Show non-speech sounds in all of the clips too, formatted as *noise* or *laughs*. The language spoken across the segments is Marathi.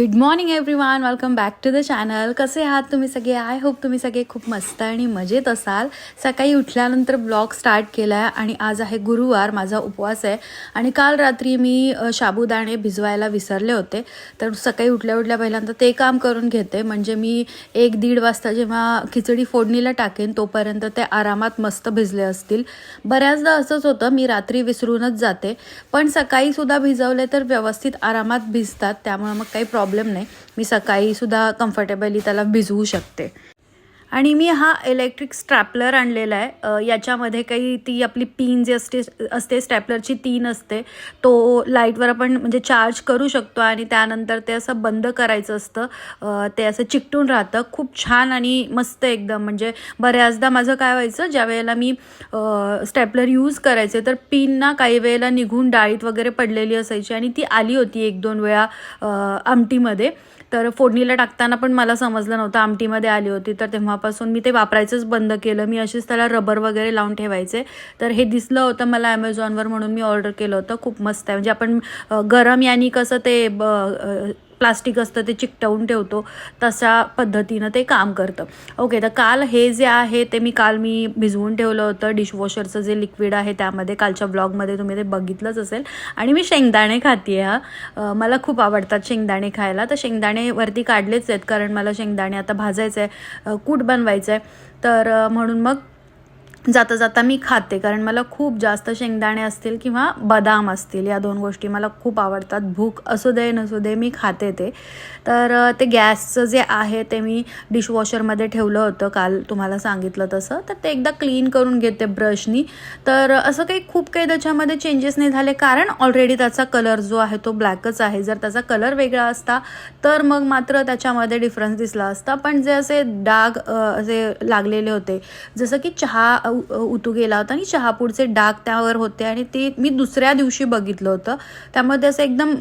Good morning everyone welcome back to the channel कसे आहात तुम्ही सगळे? आय होप तुम्ही सगळे खूप मस्त आणि मजेत असाल. सकाळी उठल्यानंतर ब्लॉग स्टार्ट केला आहे आणि आज आहे गुरुवार माझा उपवास आहे. आणि काल रात्री मी शाबुदाणे भिजवायला विसरले होते. तर सकाळी उठल्या उठल्या पहिल्यांदा ते काम करून घेते. म्हणजे मी एक दीड वाजता जेव्हा खिचडी फोडणीला टाकेन तोपर्यंत ते आरामात मस्त भिजले असतील. बऱ्याचदा असंच होतं मी रात्री विसरूनच जाते. पण सकाळी सुद्धा भिजवले तर व्यवस्थित आरामात भिजतात. त्यामुळे मग काही प्रॉब्लेम प्रॉब्लेम नाही. मी सकाळी सुद्धा कम्फर्टेबली त्याला भिजवू शकते. आणि मी हा इलेक्ट्रिक स्ट्रॅपलर आणलेला आहे. याच्यामध्ये काही ती आपली पिन जी असते असते स्ट्रॅपलरची तीन असते तो लाईटवर आपण म्हणजे चार्ज करू शकतो आणि त्यानंतर ते असं बंद करायचं असतं. ते असं चिकटून राहतं. खूप छान आणि मस्त एकदम. म्हणजे बऱ्याचदा माझं काय व्हायचं ज्या वेळेला मी स्टॅपलर यूज करायचे तर पिन ना काही वेळेला निघून डाळीत वगैरे पडलेली असायची आणि ती आली होती एक दोन वेळा आमटीमध्ये. तर फोडणीला टाकताना पण मला समजलं नव्हतं. आमटीमध्ये आली होती तर तेव्हापासून मी ते वापरायचंच बंद केलं. मी अशीच त्याला रबर वगैरे लावून ठेवायचे. तर हे दिसलं होतं मला ॲमेझॉनवर म्हणून मी ऑर्डर केलं होतं. खूप मस्त आहे. म्हणजे आपण गरम याने कसं ते ब प्लास्टिक असतं ते चिकटवून ठेवतो तशा पद्धतीनं ते काम करतं. ओके तर काल हे जे आहे ते मी काल मी भिजवून ठेवलं होतं. डिशवॉशरचं जे लिक्विड आहे त्यामध्ये कालच्या ब्लॉगमध्ये तुम्ही ते बघितलंच असेल. आणि मी शेंगदाणे खाते हा. मला खूप आवडतात शेंगदाणे खायला. तर शेंगदाणे वरती काढलेच आहेत कारण मला शेंगदाणे आता भाजायचं आहे कूट बनवायचं आहे तर म्हणून मग जाता जाता मी खाते. कारण मला खूप जास्त शेंगदाणे असतील किंवा बदाम असतील या दोन गोष्टी मला खूप आवडतात. भूक असू दे नसू दे मी खाते ते. तर ते गॅसचं जे आहे ते मी डिशवॉशरमध्ये ठेवलं होतं काल तुम्हाला सांगितलं तसं. तर ते एकदा क्लीन करून घेते ब्रशनी. तर असं काही खूप काही त्याच्यामध्ये चेंजेस नाही झाले. कारण ऑलरेडी त्याचा कलर जो आहे तो ब्लॅकच आहे. जर त्याचा कलर वेगळा असता तर मग मात्र त्याच्यामध्ये डिफरन्स दिसला असता. पण जे असे डाग असे लागलेले होते जसं की चहा उतू गेला होता आणि चहापूडचे डाग त्यावर होते आणि ते मी दुसऱ्या दिवशी बघितलं होतं. त्यामध्ये असं एकदम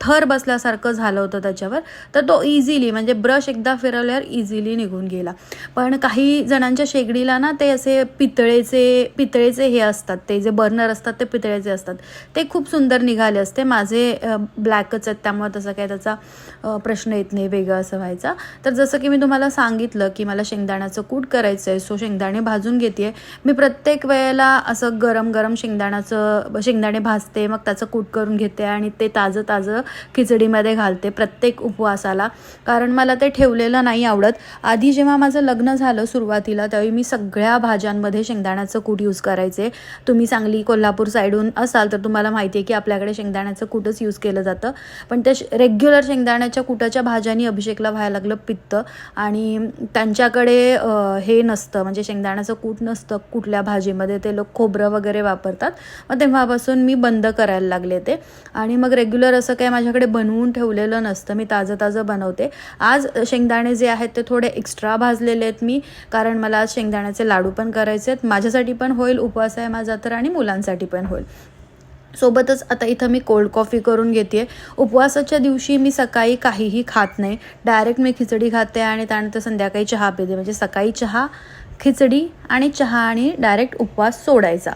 थर बसल्यासारखं झालं होतं त्याच्यावर. तर तो इझिली म्हणजे ब्रश एकदा फिरवल्यावर इझिली निघून गेला. पण काही जणांच्या शेगडीला ना ते असे पितळेचे पितळेचे हे असतात. ते जे बर्नर असतात ते पितळेचे असतात. ते खूप सुंदर निघाले असते. माझे ब्लॅकच आहेत. त्यामुळे तसं काय त्याचा प्रश्न येत नाही. वेगळं असं व्हायचा. तर जसं की मी तुम्हाला सांगितलं की मला शेंगदाण्याचं कूट करायचं आहे सो शेंगदाणे भाजून घेते मी प्रत्येक वेळेला असं गरम गरम शेंगदाण्याचं शेंगदाणे भाजते मग त्याचं कूट करून घेते आणि ते ताजं ताजं खिचडीमध्ये घालते प्रत्येक उपवासाला. कारण मला ते ठेवलेलं नाही आवडत. आधी जेव्हा माझं लग्न झालं सुरुवातीला त्यावेळी मी सगळ्या भाज्यांमध्ये शेंगदाण्याचं कूट यूज करायचे. तुम्ही सांगली कोल्हापूर साईडहून असाल तर तुम्हाला माहिती आहे की आपल्याकडे शेंगदाण्याचं कूटच यूज केलं जातं. पण त्या रेग्युलर शेंगदाण्याच्या कुटाच्या भाज्यांनी अभिषेकला व्हायला लागलं पित्त आणि त्यांच्याकडे हे नसतं. म्हणजे शेंगदाण्याचं कूट नसतं. कुठल्या भाजीमध्ये ते लोक खोबरं वगैरे वापरतात. मग तेव्हापासून मी बंद करायला लागले ते. आणि मग रेग्युलर असं काय माझ्याकडे बनवून ठेवलेलं नसतं. मी ताजं ताजं बनवते. आज शेंगदाणे जे आहेत ते थोडे एक्स्ट्रा भाजलेले आहेत मी. कारण मला आज शेंगदाण्याचे लाडू पण करायचे आहेत. माझ्यासाठी पण होईल उपवास आहे माझा तर आणि मुलांसाठी पण होईल. सोबतच आता इथं मी कोल्ड कॉफी करून घेते उपवासाच्या दिवशी मी सकाळी काहीही खात नाही. डायरेक्ट मी खिचडी खाते आणि त्यानंतर संध्याकाळी चहा पिते. म्हणजे सकाळी चहा खिचडी आणि चहा आणि डायरेक्ट उपवास सोडायचा.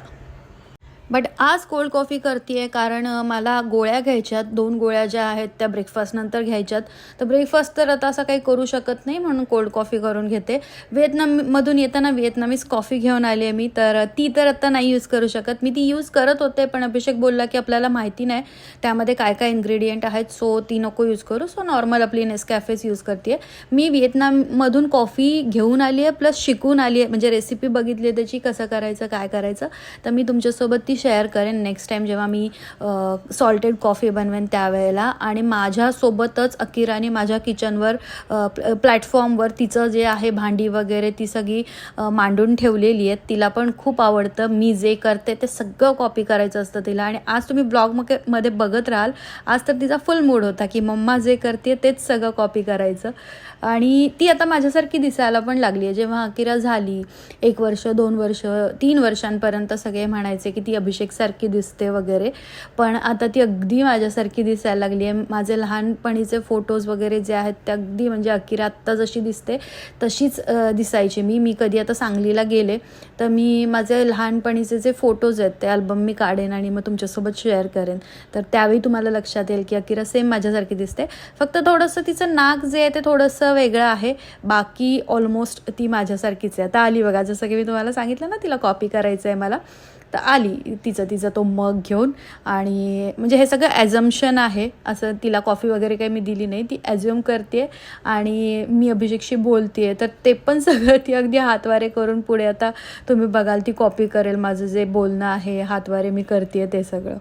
बट आज कोल्ड कॉफी करते कारण मला गोळ्या घ्यायच्यात दोन गोळ्या ज्या आहेत त्या ब्रेकफास्ट नंतर घ्यायच्यात. तर ब्रेकफास्ट तर आता असं काही करू शकत नाही म्हणून कोल्ड कॉफी करून घेते. व्हिएतनाममधून येताना व्हिएतनामीज कॉफी घेऊन आली आहे मी तर ती तर आता नाही यूज करू शकत. मी ती यूज करत होते पण अभिषेक बोलला की आपल्याला माहिती नाही त्यामध्ये काय काय इन्ग्रेडियंट आहेत सो ती नको यूज करू. सो नॉर्मल आपली नेसकॅफेच यूज करते मी व्हिएतनाममधून कॉफी घेऊन आली आहे प्लस शिकून आली आहे. म्हणजे रेसिपी बघितली आहे त्याची कसं करायचं काय करायचं. तर मी तुमच्यासोबत ती शेअर करेन नेक्स्ट टाईम जेव्हा मी सॉल्टेड कॉफी बनवेन त्यावेळेला. आणि माझ्यासोबतच अकिराने माझ्या किचनवर प्लॅटफॉर्मवर तिचं जे आहे भांडी वगैरे ती सगळी मांडून ठेवलेली आहेत. तिला पण खूप आवडतं. मी जे करते ते सगळं कॉपी करायचं असतं तिला. आणि आज तुम्ही ब्लॉग मग मध्ये बघत राहाल आज तर तिचा फुल मूड होता की मम्मा जे करते तेच सगळं कॉपी करायचं. आणि ती आता माझ्यासारखी दिसायला पण लागली आहे जेव्हा अकिरा झाली एक वर्ष दोन वर्ष तीन वर्षांपर्यंत सगळे म्हणायचे की ती अभिषेकसारखी दिसते वगैरे. पण आता ती अगदी माझ्यासारखी दिसायला लागली आहे. माझे लहानपणीचे फोटोज वगैरे जे आहेत ते अगदी म्हणजे अकिरा आत्ता जशी दिसते तशीच दिसायची मी. मी कधी आता सांगलीला गेले तर मी माझे लहानपणीचे जे फोटोज आहेत ते अल्बम मी काढेन आणि मग तुमच्यासोबत शेअर करेन. तर त्यावेळी तुम्हाला लक्षात येईल की अकिरा सेम माझ्यासारखी दिसते. फक्त थोडंसं तिचं नाक जे आहे ते थोडंसं वेगळं आहे. बाकी ऑलमोस्ट ती माझ्यासारखीच आहे. आता आली बघा जसं की मी तुम्हाला सांगितलं ना तिला कॉपी करायचं आहे मला. तर आली. तिचं तिचं तो मग घेऊन. आणि म्हणजे हे सगळं ॲझम्शन आहे. असं तिला कॉफी वगैरे काही मी दिली नाही. ती ॲझ्युम करते आणि मी अभिषेकशी बोलते तर ते पण *laughs* सगळं ती अगदी हातवारे करून पुढे आता तुम्ही बघाल ती कॉपी करेल. माझं जे बोलणं आहे हातवारे मी करते ते सगळं.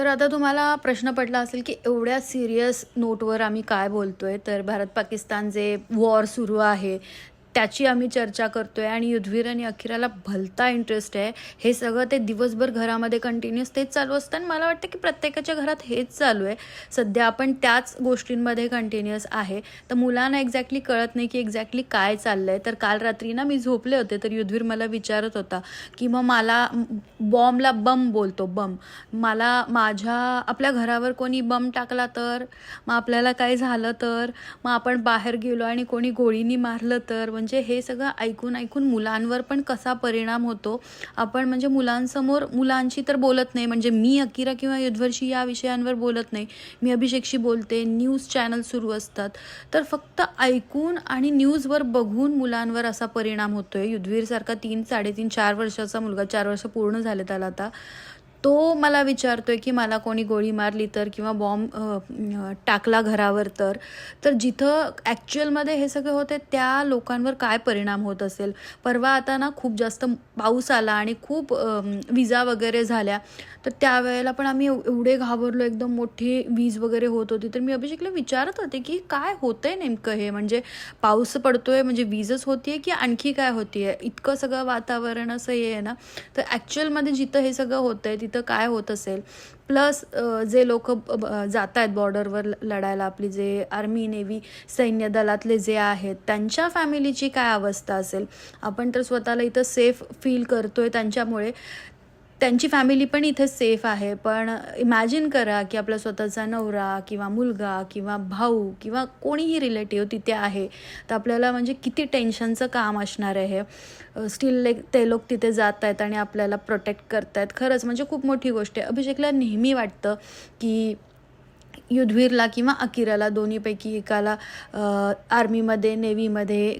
तर आता तुम्हाला प्रश्न पडला असेल की एवढ्या सिरियस नोटवर आम्ही काय बोलतोय? तर भारत पाकिस्तान जे वॉर सुरू आहे त्याची आम्ही चर्चा करतोय आणि युद्धवीर आणि अखिराला भलता इंटरेस्ट आहे. हे सगळं ते दिवसभर घरामध्ये कंटिन्युअस तेच चालू असतं आणि मला वाटतं की प्रत्येकाच्या घरात हेच चालू आहे. सध्या आपण त्याच गोष्टींमध्ये कंटिन्युअस आहे. तर मुलांना एक्झॅक्टली कळत नाही की एक्झॅक्टली काय चाललंय. तर काल रात्री ना मी झोपले होते तर युद्धवीर मला विचारत होता की मग मला बॉम्बला बम बोलतो बम. मला माझ्या आपल्या घरावर कोणी बम टाकला तर? मग आपल्याला काय झालं तर? मग आपण बाहेर गेलो आणि कोणी गोळीनी मारलं तर? म्हणजे हे सगळं ऐकून ऐकून मुलांवर पण कसा परिणाम होतो? आपण म्हणजे मुलांसमोर मुलांशी तर बोलत नाही. म्हणजे मी अकिरा किंवा युद्धवर्षी या विषयांवर बोलत नाही. मी अभिषेकशी बोलते न्यूज चॅनल सुरू असतात. तर फक्त ऐकून आणि न्यूजवर बघून मुलांवर असा परिणाम होतोय. युद्धवीरसारखा तीन साडेतीन चार वर्षाचा मुलगा चार वर्ष पूर्ण झाले त्याला आता. तो मला विचारतोय की मला कोणी गोळी मारली तर किंवा बॉम्ब टाकला घरावर तर. तर जिथं ॲक्च्युअलमध्ये हे सगळं होते त्या लोकांवर काय परिणाम होत असेल? परवा आता ना खूप जास्त पाऊस आला आणि खूप विजा वगैरे झाल्या. तर त्यावेळेला पण आम्ही एवढे घाबरलो एकदम मोठी वीज वगैरे होत होती. तर मी अभिषेकला विचारत होते की काय होतंय नेमकं हे? म्हणजे पाऊस पडतोय म्हणजे वीजच होतीये की आणखी काय होतीये? इतकं सगळं वातावरण असं हे आहे ना? तर ॲक्च्युअलमध्ये जिथं हे सगळं होतंय तिथं काय होत असेल? प्लस जे लोक जात आहेत बॉर्डरवर लढायला आपली जे आर्मी नेव्ही सैन्य दलातले जे आहेत त्यांच्या फॅमिलीची काय अवस्था असेल? आपण तर स्वतःला इथं सेफ फील करतोय त्यांच्यामुळे त्यांची फॅमिली पण इथे सेफ आहे. पण इमॅजिन करा की आपला स्वतःचा नवरा किंवा मुलगा किंवा भाऊ किंवा कोणीही रिलेटिव्ह तिथे आहे. तर आपल्याला म्हणजे किती टेन्शनचं काम असणार आहे स्टील लाईक ते लोक तिथे जात आहेत आणि आपल्याला प्रोटेक्ट करत आहेत. खरंच म्हणजे खूप मोठी गोष्ट आहे. अभिषेकला नेहमी वाटतं की युधवीरला किंवा अकिराला दोन्हीपैकी एकाला आर्मीमध्ये नेव्हीमध्ये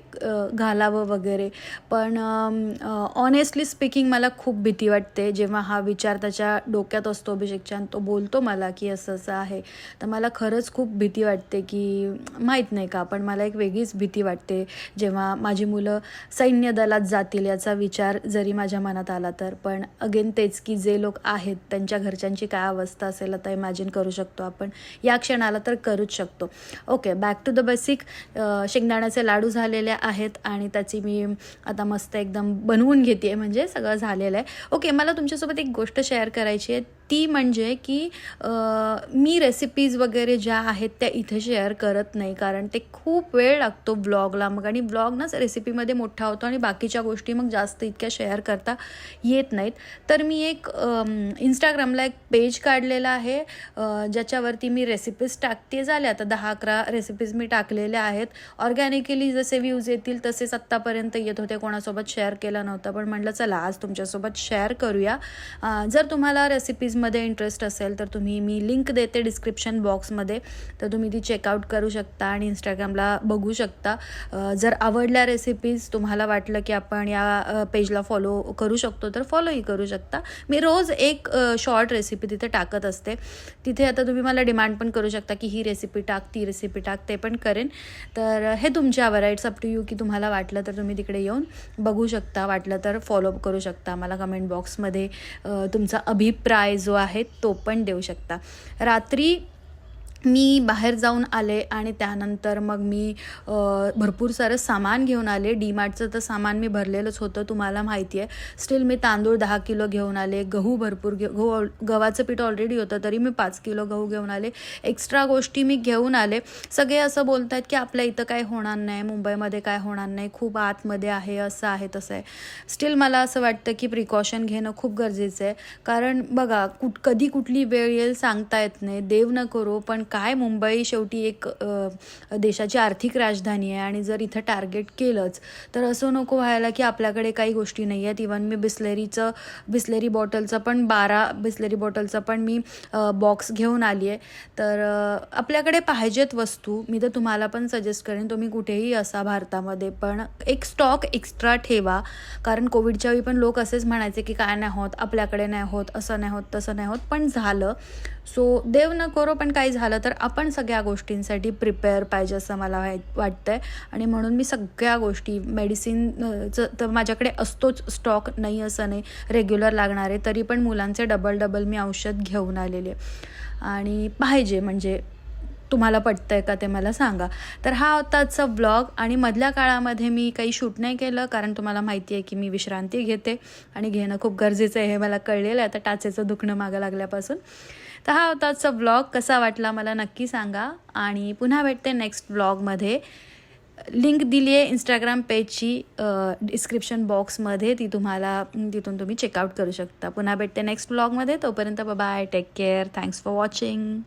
घालावं वगैरे. पण ऑनेस्टली स्पीकिंग मला खूप भीती वाटते. जेव्हा हा विचार त्याच्या डोक्यात असतो अभिषेकच्या तो बोलतो मला की असं असं आहे. तर मला खरंच खूप भीती वाटते की माहीत नाही का पण मला एक वेगळीच भीती वाटते. जेव्हा माझी मुलं सैन्य दलात जातील याचा विचार जरी माझ्या मनात आला तर पण अगेन तेच की जे लोक आहेत त्यांच्या घरच्यांची काय अवस्था असेल आता इमॅजिन करू शकतो आपण. या क्षणाला तर करूच शकतो. Okay back to the basic शेंगदाण्याचे लाडू झालेले आहेत आणि त्याची मी आता मस्त एकदम बनवून घेते म्हणजे सगळं झालेलं आहे. ओके मला तुमच्यासोबत एक गोष्ट शेअर करायची आहे. ती म्हणजे की मी रेसिपीज वगैरे ज्या आहेत त्या इथे शेअर करत नाही. कारण ते खूप वेळ लागतो ब्लॉगला मग. आणि ब्लॉगनाच रेसिपीमध्ये मोठा होतो आणि बाकीच्या गोष्टी मग जास्त इतक्या शेअर करता येत नाहीत. तर मी एक इंस्टाग्रामला एक पेज काढलेला आहे. ज्याच्यावरती मी रेसिपीज टाकते झाले. आता दहा अकरा रेसिपीज मी टाकलेल्या आहेत. ऑर्गॅनिकली जसे व्ह्यूज येतील तसेच आत्तापर्यंत येत होते. कोणासोबत शेअर केलं नव्हतं. पण म्हटलं चला आज तुमच्यासोबत शेअर करूया. जर तुम्हाला रेसिपीज मध्ये इंटरेस्ट असेल तर तुम्ही मी लिंक देते डिस्क्रिप्शन बॉक्समध्ये तर तुम्ही ती चेकआउट करू शकता आणि इंस्टाग्रामला बघू शकता. जर आवडल्या रेसिपीज तुम्हाला वाटलं की आपण या पेजला फॉलो करू शकतो तर फॉलोही करू शकता. मी रोज एक शॉर्ट रेसिपी तिथे टाकत असते. तिथे आता तुम्ही मला डिमांड पण करू शकता की ही रेसिपी टाक ती रेसिपी टाक ते पण करेन. तर हे तुमच्यावर इट्स अप टू यू की तुम्हाला वाटलं तर तुम्ही तिकडे येऊन बघू शकता. वाटलं तर फॉलो करू शकता. मला कमेंट बॉक्समध्ये तुमचा अभिप्राय जो आहे तो पण देऊ शकता. रात्री मी बाहेर जाऊन आले आणि त्यानंतर मग मी भरपूर सारं सामान घेऊन आले. डी मार्टचं तर सामान मी भरलेलंच होतं तुम्हाला माहिती आहे. स्टील मी तांदूळ दहा किलो घेऊन आले गहू भरपूर घे गहू ऑल- गव्हाचं पीठ ऑलरेडी होतं तरी मी पाच किलो गहू घेऊन आले. एक्स्ट्रा गोष्टी मी घेऊन आले. सगळे असं बोलत आहेत की आपल्या इथं काय होणार नाही मुंबईमध्ये काय होणार नाही खूप आतमध्ये आहे असं आहे तसं आहे. स्टील मला असं वाटतं की प्रिकॉशन घेणं खूप गरजेचं आहे. कारण बघा कुठ कधी कुठली वेळ येईल सांगता येत नाही. देव न करो पण काय मुंबई शेवटी एक देशाची आर्थिक राजधानी आहे आणि जर इथं टार्गेट केलंच तर असं नको व्हायला की आपल्याकडे काही गोष्टी नाही आहेत. इवन मी बिस्लेरीचं बिस्लेरी बॉटलचं पण बारा बिस्लेरी बॉटलचं पण मी बॉक्स घेऊन आली आहे. तर आपल्याकडे पाहिजेत वस्तू. मी तर तुम्हाला पण सजेस्ट करेन तुम्ही कुठेही असा भारतामध्ये पण एक स्टॉक एक्स्ट्रा ठेवा. कारण कोविडच्या वेळी पण लोक असेच म्हणायचे की काय नाही होत आपल्याकडे नाही होत असं नाही होत तसं नाही होत. पण झालं. सो देव न करो पण काही झालं तर आपण सगळ्या गोष्टींसाठी प्रिपेअर पाहिजे असं मला वाटतं वाटतंय. आणि म्हणून मी सगळ्या गोष्टी मेडिसिनचं तर माझ्याकडे असतोच स्टॉक नाही असं नाही रेग्युलर लागणारे तरी पण मुलांचे डबल डबल मी औषध घेऊन आलेले. आणि पाहिजे म्हणजे तुम्हाला पटतं आहे का ते मला सांगा. तर हा होता आजचा ब्लॉग आणि मधल्या काळामध्ये मी काही शूट नाही केलं कारण तुम्हाला माहिती आहे की मी विश्रांती घेते आणि घेणं खूप गरजेचं आहे हे मला कळलेलं आहे. आता टाचेचं दुखणं मागं लागल्यापासून. तर हा होता आजचा ब्लॉग कसा वाटला मला नक्की सांगा. आणि पुन्हा भेटते नेक्स्ट ब्लॉगमध्ये लिंक दिली आहे इंस्टाग्राम पेजची डिस्क्रिप्शन बॉक्समध्ये ती तुम्हाला तिथून तुम्ही चेकआउट करू शकता. पुन्हा भेटते नेक्स्ट ब्लॉगमध्ये तोपर्यंत bye take care thanks for watching